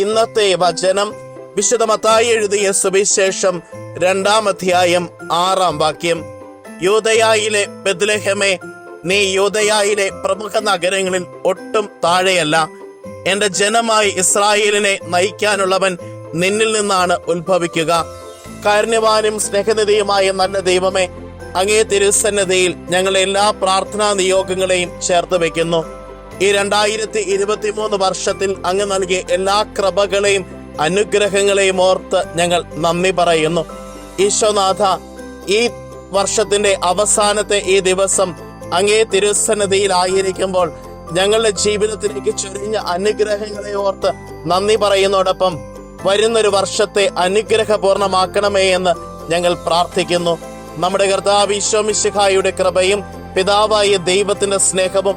ഇന്നത്തെ വചനം വിശുദ്ധ മത്തായി എഴുതിയ സുവിശേഷം രണ്ടാം അധ്യായം ആറാം വാക്യം. യൂതയായിലെ ബദ്ലഹമേ നീ യൂതയായിലെ പ്രമുഖ നഗരങ്ങളിൽ ഒട്ടും താഴെയല്ല. എന്റെ ജനമായി ഇസ്രായേലിനെ നയിക്കാനുള്ളവൻ നിന്നിൽ നിന്നാണ് ഉത്ഭവിക്കുക. കാരുണ്യവാനും സ്നേഹനിധിയുമായ നല്ല ദൈവമേ അങ്ങേ തിരുസന്നതയിൽ ഞങ്ങളെ എല്ലാ പ്രാർത്ഥനാ നിയോഗങ്ങളെയും ചേർത്ത് വെക്കുന്നു ഈ രണ്ടായിരത്തി ഇരുപത്തി മൂന്ന് വർഷത്തിൽ അങ്ങ് നൽകിയ എല്ലാ കൃപകളെയും അനുഗ്രഹങ്ങളെയും ഓർത്ത് ഞങ്ങൾ നന്ദി പറയുന്നു. ഈശോനാഥ ഈ വർഷത്തിന്റെ അവസാനത്തെ ഈ ദിവസം അങ്ങേ തിരുസന്നിധിയിലായിരിക്കുമ്പോൾ ഞങ്ങളുടെ ജീവിതത്തിലേക്ക് ചൊരിഞ്ഞ അനുഗ്രഹങ്ങളെ ഓർത്ത് നന്ദി പറയുന്നതോടൊപ്പം വരുന്നൊരു വർഷത്തെ അനുഗ്രഹപൂർണമാക്കണമേ എന്ന് ഞങ്ങൾ പ്രാർത്ഥിക്കുന്നു. നമ്മുടെ കർത്താവ് ഈശോമിശിഹായുടെ കൃപയും പിതാവായ ദൈവത്തിന്റെ സ്നേഹവും